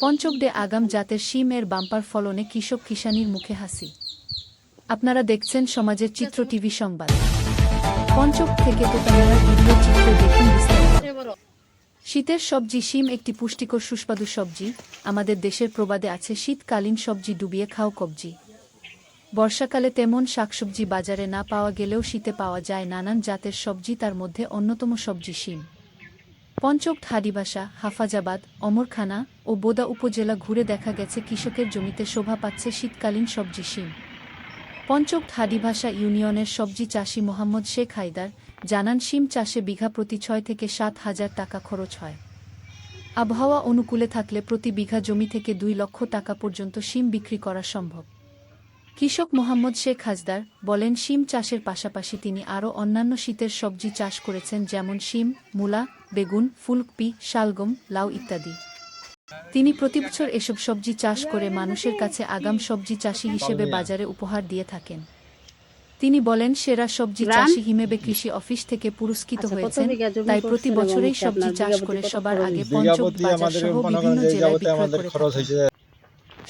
Panchak day আগাম জাতের শিম এর বাম্পার ফলনে কৃষক কিষানির মুখে হাসি। আপনারা দেখছেন সমাজের চিত্র টিভি সংবাদ। পঞ্চক থেকে তোতামিয়ার ভিডিও চিত্র দেখুন শীতের সবজি শিম একটি পুষ্টিকর সুস্বাদু সবজি। আমাদের দেশের প্রবাদে আছে শীতকালীন সবজি ডুবিয়ে খাও কবজি। বর্ষাকালে তেমন শাকসবজি বাজারে না পাওয়া গেলেও শীতে পাওয়া যায় নানান জাতের সবজি তার মধ্যে অন্যতম সবজি শিম। পঞ্চক হাডিবাসা হাফাজাবাদ, অমরখানা ও বোদা উপজেলা ঘুরে দেখা গেছে কৃষকের জমিতে শোভা পাচ্ছে শীতকালীন সবজি শিম। পঞ্চক হাডিভাষা ইউনিয়নের সবজি চাষি মোহাম্মদ শেখ হায়দার জানান, শিম চাষে বিঘা প্রতি ছয় থেকে সাত হাজার টাকা খরচ হয়। আবহাওয়া অনুকূলে থাকলে প্রতি বিঘা জমি থেকে দুই লক্ষ টাকা পর্যন্ত শিম বিক্রি করা সম্ভব। কৃষক মোহাম্মদ শেখ হাজদার বলেন শিম চাষের পাশাপাশি তিনি আরও অন্যান্য শীতের সবজি চাষ করেছেন যেমন শিম মূলা বেগুন ফুলকপি শালগম লাউ ইত্যাদি। তিনি প্রতিবছর এসব সবজি চাষ করে মানুষের কাছে আগাম সবজি চাষি হিসেবে বাজারে উপহার দিয়ে থাকেন। তিনি বলেন সেরা সবজি চাষি হিমেবে কৃষি অফিস থেকে পুরস্কৃত আচ্ছা, হয়েছেন। তাই প্রতি বছরেই সবজি চাষ করে সবার আগে বিঘা পঞ্চক বাজার সহ বিভিন্ন জেলায় বিক্রয় করে